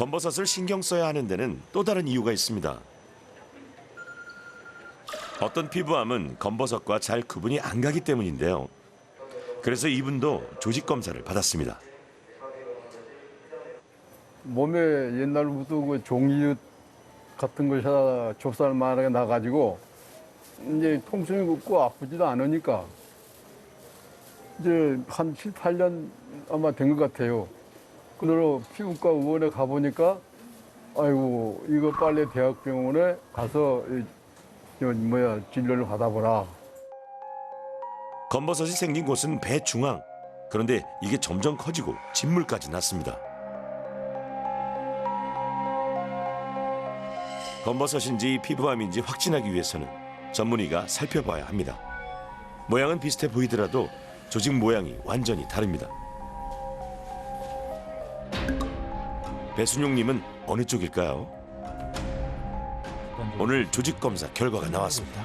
검버섯을 신경 써야 하는 데는 또 다른 이유가 있습니다. 어떤 피부암은 검버섯과 잘 구분이 안 가기 때문인데요. 그래서 이분도 조직 검사를 받았습니다. 몸에 옛날부터 그 종이읒 같은 것이 다 좁쌀 만하게 나가지고 이제 통증이 없고 아프지도 않으니까 이제 한 7, 8년 아마 된 것 같아요. 그대로 피부과 의원에 가보니까 아이고 이거 빨리 대학병원에 가서 이, 저 뭐야 진료를 받아보라. 검버섯이 생긴 곳은 배 중앙. 그런데 이게 점점 커지고 진물까지 났습니다. 검버섯인지 피부암인지 확진하기 위해서는 전문의가 살펴봐야 합니다. 모양은 비슷해 보이더라도 조직 모양이 완전히 다릅니다. 배순용님은 어느 쪽일까요? 오늘 조직 검사 결과가 나왔습니다.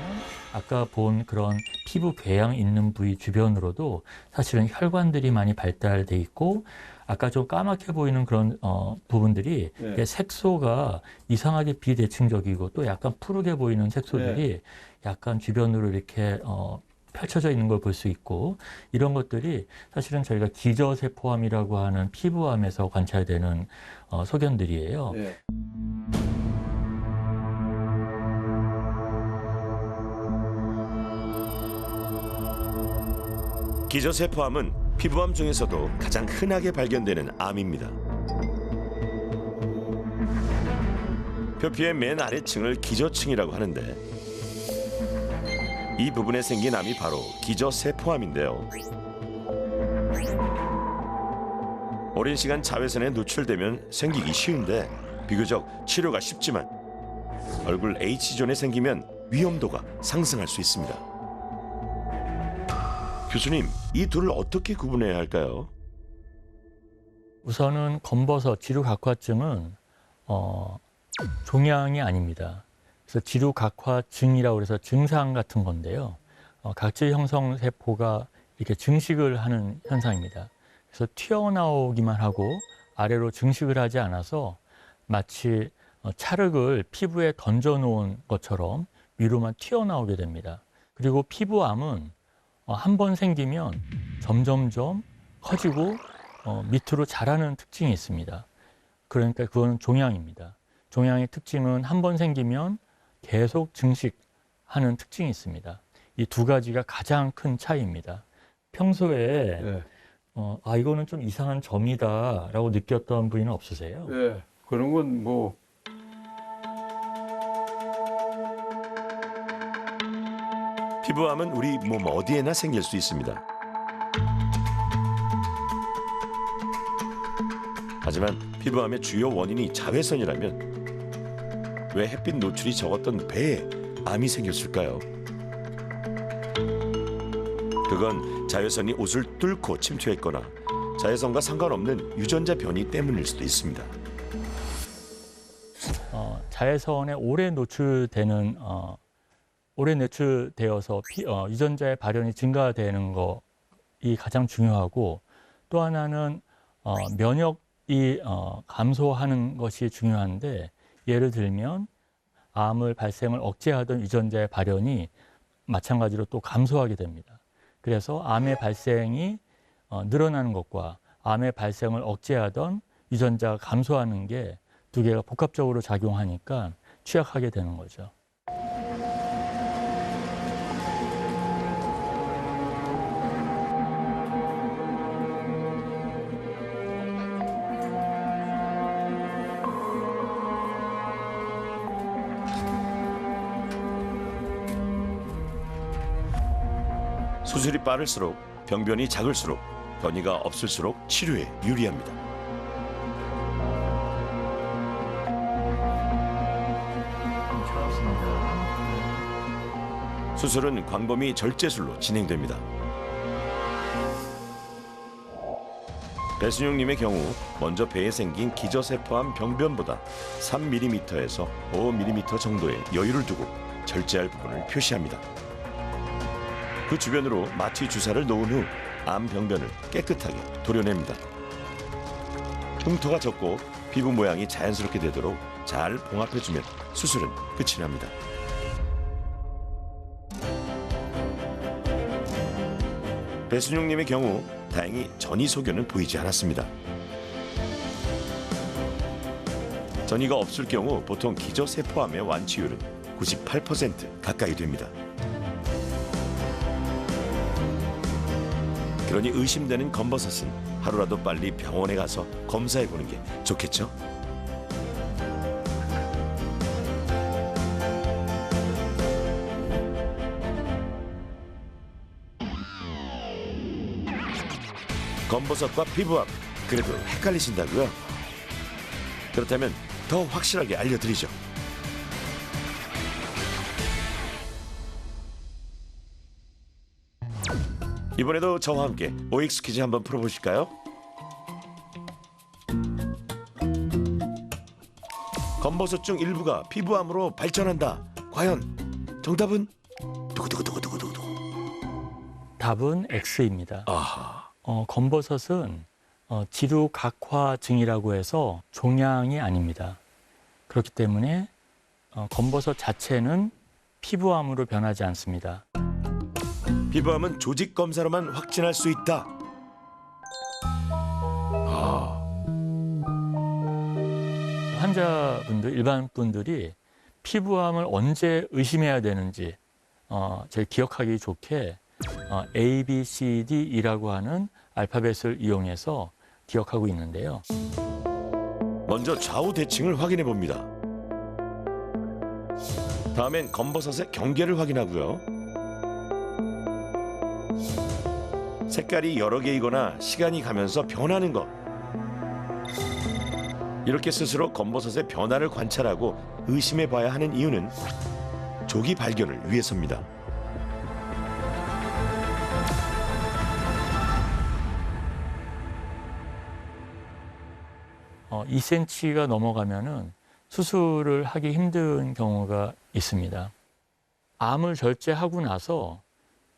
아까 본 그런 피부 궤양 있는 부위 주변으로도 사실은 혈관들이 많이 발달돼 있고 아까 좀 까맣게 보이는 그런 어, 부분들이 네. 색소가 이상하게 비대칭적이고 또 약간 푸르게 보이는 색소들이 약간 주변으로 이렇게 어, 펼쳐져 있는 걸 볼 수 있고 이런 것들이 사실은 저희가 기저세포암이라고 하는 피부암에서 관찰되는 어, 소견들이에요. 예. 기저세포암은 피부암 중에서도 가장 흔하게 발견되는 암입니다. 표피의 맨 아래층을 기저층이라고 하는데 이 부분에 생긴 암이 바로 기저세포암인데요. 오랜 시간 자외선에 노출되면 생기기 쉬운데 비교적 치료가 쉽지만 얼굴 H존에 생기면 위험도가 상승할 수 있습니다. 교수님, 이 둘을 어떻게 구분해야 할까요? 우선은 검버섯 지루각화증은 어, 종양이 아닙니다. 그래서 지루 각화증이라고 해서 증상 같은 건데요. 어, 각질 형성 세포가 이렇게 증식을 하는 현상입니다. 그래서 튀어나오기만 하고 아래로 증식을 하지 않아서 마치 어, 찰흙을 피부에 던져 놓은 것처럼 위로만 튀어나오게 됩니다. 그리고 피부암은 어, 한번 생기면 점점점 커지고 어, 밑으로 자라는 특징이 있습니다. 그러니까 그거는 종양입니다. 종양의 특징은 한 번 생기면 계속 증식하는 특징이 있습니다. 이 두 가지가 가장 큰 차이입니다. 평소에 예. 어, 아 이거는 좀 이상한 점이다라고 느꼈던 부위는 없으세요? 예. 그런 건 뭐 피부암은 우리 몸 어디에나 생길 수 있습니다. 하지만 피부암의 주요 원인이 자외선이라면 왜 햇빛 노출이 적었던 배에 암이 생겼을까요? 그건 자외선이 옷을 뚫고 침투했거나 자외선과 상관없는 유전자 변이 때문일 수도 있습니다. 어, 자외선에 오래 노출되는 어, 오래 노출되어서 피, 어, 유전자의 발현이 증가되는 것이 가장 중요하고 또 하나는 어, 면역이 어, 감소하는 것이 중요한데 예를 들면 암을 발생을 억제하던 유전자의 발현이 마찬가지로 또 감소하게 됩니다. 그래서 암의 발생이 어, 늘어나는 것과 암의 발생을 억제하던 유전자가 감소하는 게 두 개가 복합적으로 작용하니까 취약하게 되는 거죠. 수술이 빠를수록 병변이 작을수록 변이가 없을수록 치료에 유리합니다. 수술은 광범위 절제술로 진행됩니다. 배순용님의 경우 먼저 배에 생긴 기저세포암 병변보다 3mm에서 5mm 정도의 여유를 두고 절제할 부분을 표시합니다. 그 주변으로 마취 주사를 놓은 후 암 병변을 깨끗하게 도려냅니다. 흉터가 적고 피부 모양이 자연스럽게 되도록 잘 봉합해주면 수술은 끝이 납니다. 배순용님의 경우 다행히 전이 소견은 보이지 않았습니다. 전이가 없을 경우 보통 기저세포암의 완치율은 98% 가까이 됩니다. 그러니 의심되는 검버섯은 하루라도 빨리 병원에 가서 검사해 보는 게 좋겠죠? 검버섯과 피부암 그래도 헷갈리신다고요? 그렇다면 더 확실하게 알려드리죠. 이번에도 저와 함께 OX 퀴즈 한번 풀어보실까요? 검버섯 중 일부가 피부암으로 발전한다. 과연 정답은 두구두구두구두구두구. 답은 X입니다. 아하. 어, 검버섯은 어, 지루 각화증이라고 해서 종양이 아닙니다. 그렇기 때문에 어, 검버섯 자체는 피부암으로 변하지 않습니다. 피부암은 조직 검사로만 확진할 수 있다. 아, 환자분들, 일반 분들이 피부암을 언제 의심해야 되는지 어, 제일 기억하기 좋게 어, A, B, C, D이라고 하는 알파벳을 이용해서 기억하고 있는데요. 먼저 좌우 대칭을 확인해 봅니다. 다음엔 검버섯의 경계를 확인하고요. 색깔이 여러 개이거나 시간이 가면서 변하는 것. 이렇게 스스로 검버섯의 변화를 관찰하고 의심해 봐야 하는 이유는 조기 발견을 위해서입니다. 어, 2cm가 넘어가면은 수술을 하기 힘든 경우가 있습니다. 암을 절제하고 나서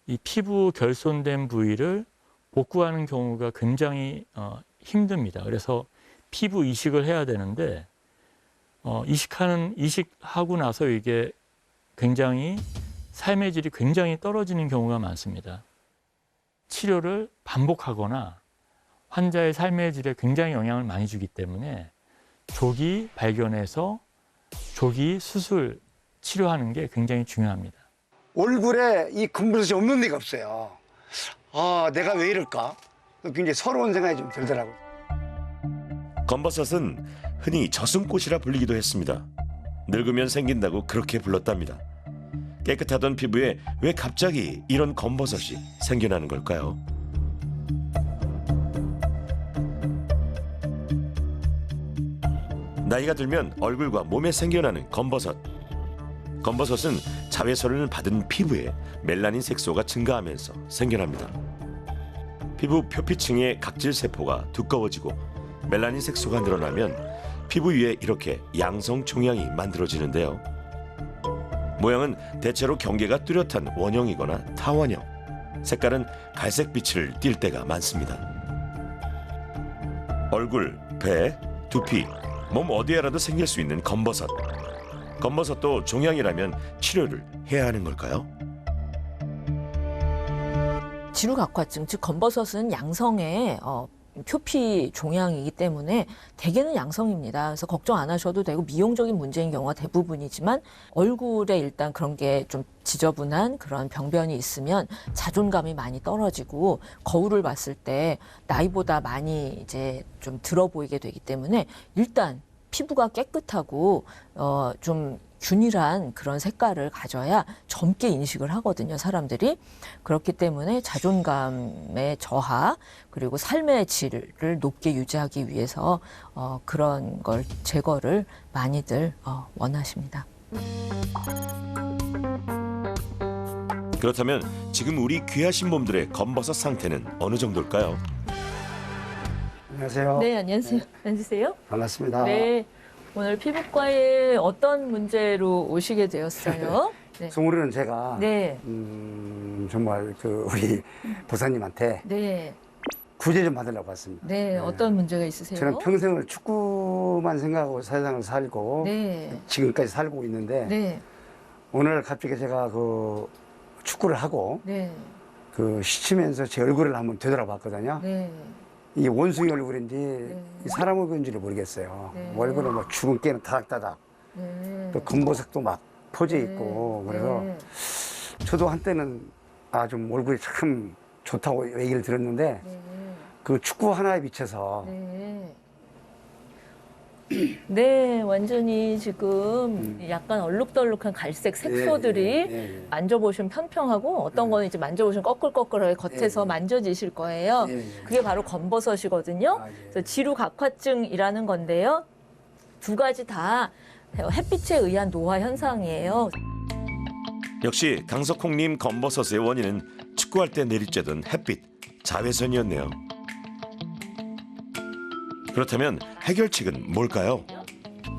이 피부 결손된 부위를 복구하는 경우가 굉장히 어, 힘듭니다. 그래서 피부 이식을 해야 되는데 어, 이식하는 이식하고 나서 이게 굉장히 삶의 질이 굉장히 떨어지는 경우가 많습니다. 치료를 반복하거나 환자의 삶의 질에 굉장히 영향을 많이 주기 때문에 조기 발견해서 조기 수술 치료하는 게 굉장히 중요합니다. 얼굴에 이 검버섯이 없는 데가 없어요. 아, 내가 왜 이럴까? 굉장히 서러운 생각이 좀 들더라고요. 검버섯은 흔히 저승꽃이라 불리기도 했습니다. 늙으면 생긴다고 그렇게 불렀답니다. 깨끗하던 피부에 왜 갑자기 이런 검버섯이 생겨나는 걸까요? 나이가 들면 얼굴과 몸에 생겨나는 검버섯. 검버섯은 자외선을 받은 피부에 멜라닌 색소가 증가하면서 생겨납니다. 피부 표피층의 각질 세포가 두꺼워지고 멜라닌 색소가 늘어나면 피부 위에 이렇게 양성 종양이 만들어지는데요. 모양은 대체로 경계가 뚜렷한 원형이거나 타원형. 색깔은 갈색빛을 띨 때가 많습니다. 얼굴, 배, 두피, 몸 어디에라도 생길 수 있는 검버섯. 검버섯 도 종양이라면 치료를 해야 하는 걸까요? 지루각화증, 즉 검버섯은 양성의 어, 표피 종양이기 때문에 대개는 양성입니다. 그래서 걱정 안 하셔도 되고 미용적인 문제인 경우가 대부분이지만 얼굴에 일단 그런 게 좀 지저분한 그런 병변이 있으면 자존감이 많이 떨어지고 거울을 봤을 때 나이보다 많이 이제 좀 들어 보이게 되기 때문에 일단 피부가 깨끗하고 어, 좀 균일한 그런 색깔을 가져야 젊게 인식을 하거든요, 사람들이. 그렇기 때문에 자존감의 저하, 그리고 삶의 질을 높게 유지하기 위해서 어, 그런 걸 제거를 많이들 어, 원하십니다. 그렇다면 지금 우리 귀하신 몸들의 검버섯 상태는 어느 정도일까요? 안녕하세요. 네, 안녕하세요. 앉으세요. 반갑습니다. 네. 오늘 피부과에 어떤 문제로 오시게 되었어요? 네. 송우리는 제가 네. 음, 정말 그 우리 보사님한테 네. 구제 좀 받으려고 왔습니다. 네. 어떤 문제가 있으세요? 저는 평생을 축구 축구만 생각하고 세상을 살고 네. 지금까지 살고 있는데 네. 오늘 갑자기 제가 그 축구를 하고 네. 그 쉬면서 제 얼굴을 한번 되돌아봤거든요. 네. 이 원숭이 얼굴인지 이 사람 얼굴인지를 모르겠어요. 네. 얼굴은 뭐 죽은 깨는 다닥다닥 네. 또 검버석도 막 퍼져 있고 그래서 네. 저도 한때는 아 좀 얼굴이 참 좋다고 얘기를 들었는데 네. 그 축구 하나에 비춰서 네. 네, 완전히 지금 약간 얼룩덜룩한 갈색 색소들이 예, 예, 예, 예. 만져보시면 평평하고 어떤 거는 이제 만져보시면 꺼끌꺼끌하게 겉에서 예, 예. 만져지실 만져지실 거예요. 예, 예. 그게 바로 검버섯이거든요. 아, 예. 그래서 지루각화증이라는 건데요. 두 가지 다 햇빛에 의한 노화 현상이에요. 역시 강석홍님 검버섯의 원인은 축구할 때 내리쬐던 햇빛, 자외선이었네요. 그렇다면 해결책은 뭘까요?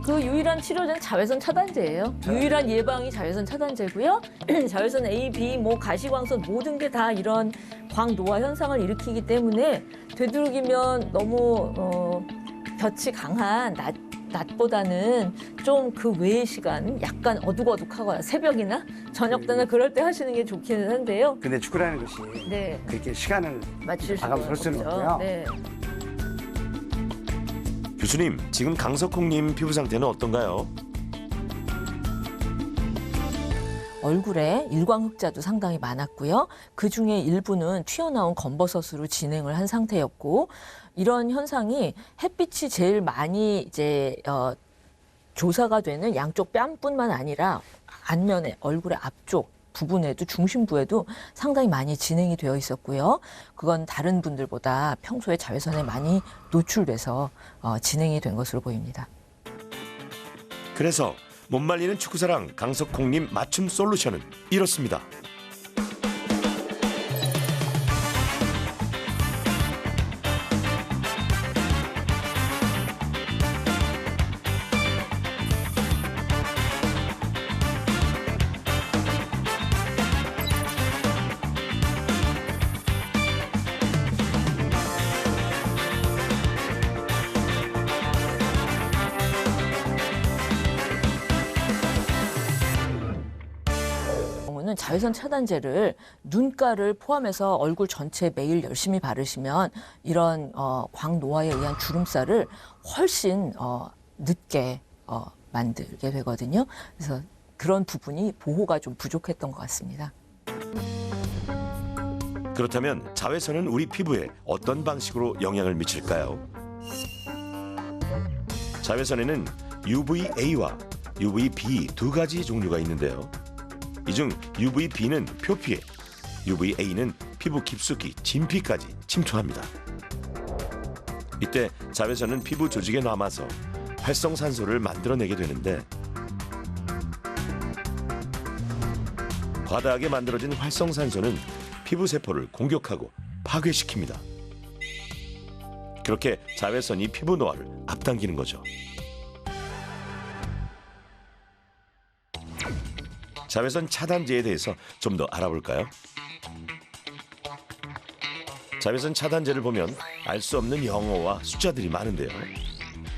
그 유일한 치료제는 자외선 차단제예요. 유일한 예방이 자외선 차단제고요. 자외선 A, B, 뭐 가시광선 모든 게 다 이런 광노화 현상을 일으키기 때문에 되도록이면 너무 어, 볕이 강한 낮 낮보다는 좀 그 외의 시간 약간 어둑어둑하거나 새벽이나 저녁 때나 그럴 때 하시는 게 좋기는 한데요. 근데 축구라는 것이 네. 그렇게 시간을 맞출 수가 수는. 없고요. 네. 교수님, 지금 강석홍님 피부 상태는 어떤가요? 얼굴에 일광 흑자도 상당히 많았고요. 그 중에 일부는 튀어나온 검버섯으로 진행을 한 상태였고 이런 현상이 햇빛이 제일 많이 이제 어, 조사가 되는 양쪽 뺨뿐만 아니라 안면에 얼굴의 앞쪽 부분에도 중심부에도 상당히 많이 진행이 되어 있었고요. 그건 다른 분들보다 평소에 자외선에 많이 노출돼서 어, 진행이 된 것으로 보입니다. 그래서 못 말리는 축구사랑 강석홍님 맞춤 솔루션은 이렇습니다. 자외선 차단제를 눈가를 포함해서 얼굴 전체에 매일 열심히 바르시면 이런 어, 광노화에 의한 주름살을 훨씬 어, 늦게 어, 만들게 되거든요. 그래서 그런 부분이 보호가 좀 부족했던 것 같습니다. 그렇다면 자외선은 우리 피부에 어떤 방식으로 영향을 미칠까요? 자외선에는 UVA와 UVB 두 가지 종류가 있는데요. 이 중 UVB는 표피에, UVA는 피부 깊숙이 진피까지 침투합니다. 이때 자외선은 피부 조직에 남아서 활성산소를 만들어내게 되는데 과다하게 만들어진 활성산소는 피부 세포를 공격하고 파괴시킵니다. 그렇게 자외선이 피부 노화를 앞당기는 거죠. 자외선 차단제에 대해서 좀 더 알아볼까요? 자외선 차단제를 보면 알 수 없는 영어와 숫자들이 많은데요.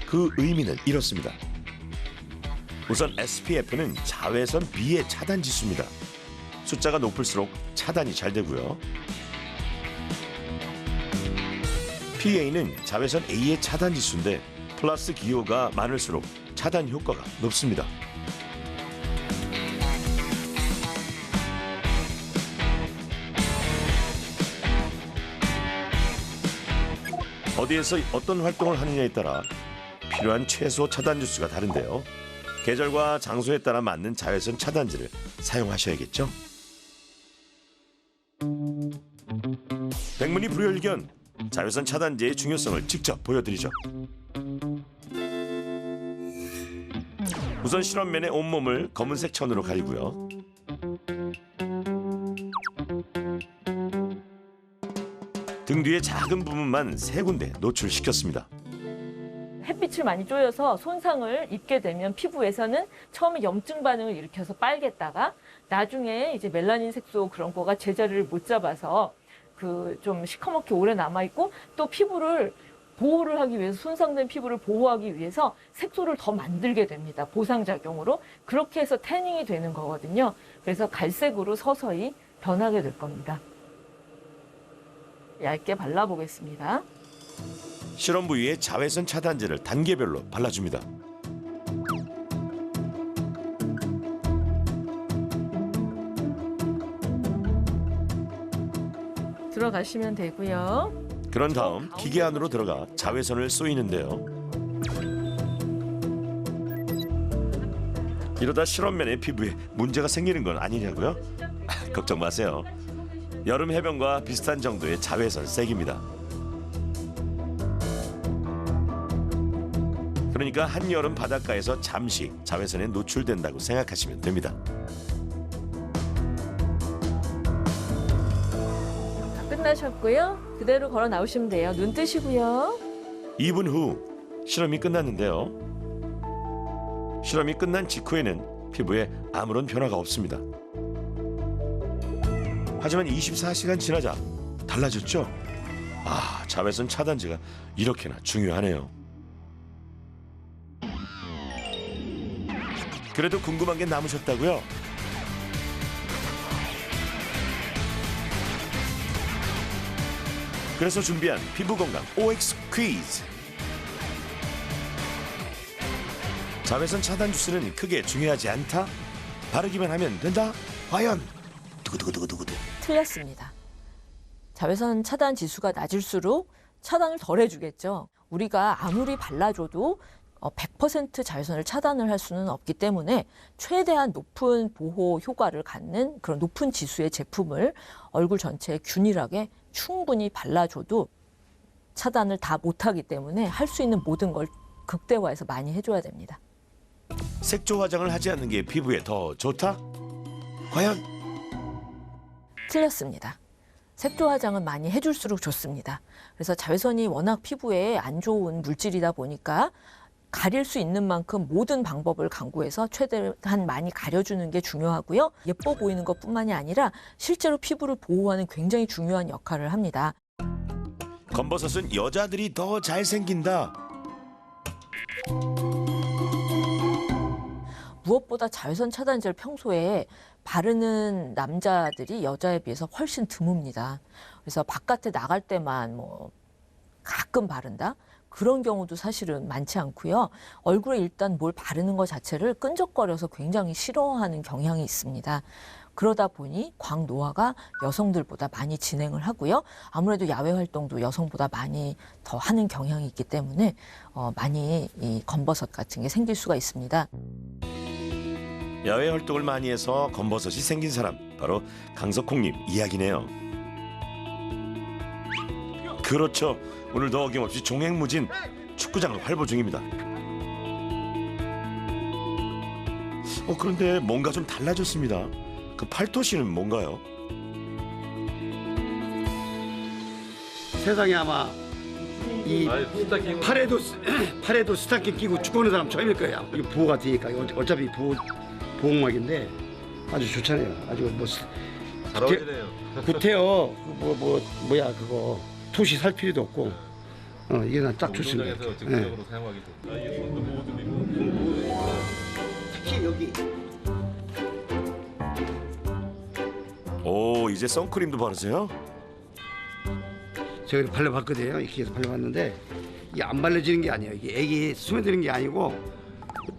그 의미는 이렇습니다. 우선 SPF는 자외선 B의 차단 지수입니다. 숫자가 높을수록 차단이 잘 되고요. PA는 자외선 A의 차단 지수인데 플러스 기호가 많을수록 차단 효과가 높습니다. 어디에서 어떤 활동을 하느냐에 따라 필요한 최소 차단 지수가 다른데요. 계절과 장소에 따라 맞는 자외선 차단제를 사용하셔야겠죠. 백문이 불여일견 자외선 차단제의 중요성을 직접 보여드리죠. 우선 실험면에 온몸을 검은색 천으로 가리고요. 등 뒤의 작은 부분만 세 군데 노출시켰습니다. 햇빛을 많이 쬐어서 손상을 입게 되면 피부에서는 처음에 염증 반응을 일으켜서 빨겠다가 나중에 이제 멜라닌 색소 그런 거가 제자리를 못 잡아서 그 좀 시커멓게 오래 남아 있고 또 피부를 보호를 하기 위해서 손상된 피부를 보호하기 위해서 색소를 더 만들게 됩니다. 보상 작용으로. 그렇게 해서 태닝이 되는 거거든요. 그래서 갈색으로 서서히 변하게 될 겁니다. 얇게 발라보겠습니다. 실험 부위에 자외선 차단제를 단계별로 발라줍니다. 들어가시면 되고요. 그런 다음 기계 안으로 들어가 자외선을 쏘이는데요. 이러다 실험면의 피부에 문제가 생기는 건 아니냐고요? 걱정 마세요. 여름 해변과 비슷한 정도의 자외선 세기입니다. 그러니까 한여름 바닷가에서 잠시 자외선에 노출된다고 생각하시면 됩니다. 다 끝나셨고요. 그대로 걸어 나오시면 돼요. 눈 뜨시고요. 2분 후 실험이 끝났는데요. 실험이 끝난 직후에는 피부에 아무런 변화가 없습니다. 하지만 24시간 지나자 달라졌죠? 아, 자외선 차단제가 이렇게나 중요하네요. 그래도 궁금한 게 남으셨다고요? 그래서 준비한 피부 건강 OX 퀴즈. 자외선 차단 주스는 크게 중요하지 않다. 바르기만 하면 된다. 과연 두구두구두구두구. 틀렸습니다. 자외선 차단 지수가 낮을수록 차단을 덜 해주겠죠. 우리가 아무리 발라줘도 어, 100% 자외선을 차단을 할 수는 없기 때문에 최대한 높은 보호 효과를 갖는 그런 높은 지수의 제품을 얼굴 전체에 균일하게 충분히 발라줘도 차단을 다 못하기 때문에 할 수 있는 모든 걸 극대화해서 많이 해줘야 됩니다. 색조 화장을 하지 않는 게 피부에 더 좋다? 과연 틀렸습니다. 색조 화장은 많이 해줄수록 좋습니다. 그래서 자외선이 워낙 피부에 안 좋은 물질이다 보니까 가릴 수 있는 만큼 모든 방법을 강구해서 최대한 많이 가려주는 게 중요하고요. 예뻐 보이는 것 뿐만이 아니라 실제로 피부를 보호하는 굉장히 중요한 역할을 합니다. 검버섯은 여자들이 더 잘생긴다. 무엇보다 자외선 차단제를 평소에 바르는 남자들이 여자에 비해서 훨씬 드뭅니다. 그래서 바깥에 나갈 때만 뭐 가끔 바른다? 그런 경우도 사실은 많지 않고요. 얼굴에 일단 뭘 바르는 것 자체를 끈적거려서 굉장히 싫어하는 경향이 있습니다. 그러다 보니 광노화가 여성들보다 많이 진행을 하고요. 아무래도 야외 활동도 여성보다 많이 더 하는 경향이 있기 때문에 어, 많이 이 검버섯 같은 게 생길 수가 있습니다. 야외 활동을 많이 해서 검버섯이 생긴 사람 바로 강석홍님 이야기네요. 그렇죠. 오늘도 어김없이 종횡무진 축구장을 활보 중입니다. 어 그런데 뭔가 좀 달라졌습니다. 그 팔토시는 뭔가요? 세상에 아마 이 팔에도 스- 팔에도 스타킹 끼고 축구하는 사람 처음일 거야. 이게 부호 같으니까 이거 어차피 부호 부홍막인데 아주 좋잖아요. 아주 뭐 스- 잘 어울리네요. 구태여 그 뭐 뭐 뭐야 그거 토시 살 필요도 없고 어 이게 난 딱 좋습니다. 운동장에서 예. 사용하기 좋다. 특히 여기 오 이제 선크림도 바르세요? 제가 발라봤거든요. 이렇게 해서 발라봤는데 이게 안 발라지는 게 아니에요. 이게 액이 스며드는 게 아니고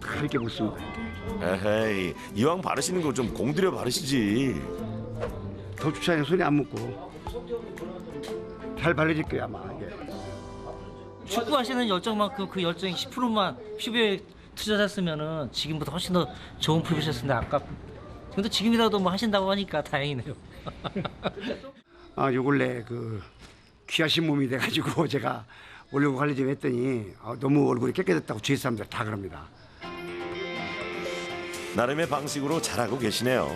다 이렇게 묻습니다. 에헤이 이왕 바르시는 거 좀 공들여 바르시지. 더 좋잖아요. 손이 안 묻고 잘 발라질 거예요 아마 이게. 축구하시는 열정만큼 그 열정이 10%만 피부에 투자했으면은 지금보다 훨씬 더 좋은 피부셨을 텐데 아깝. 근데 지금이라도 뭐 하신다고 하니까 다행이네요. 아, 요 근래 그 귀하신 몸이 돼가지고 제가 올리고 관리 좀 했더니 아, 너무 얼굴이 깨끗했다고 주위 사람들 다 그럽니다. 나름의 방식으로 잘하고 계시네요.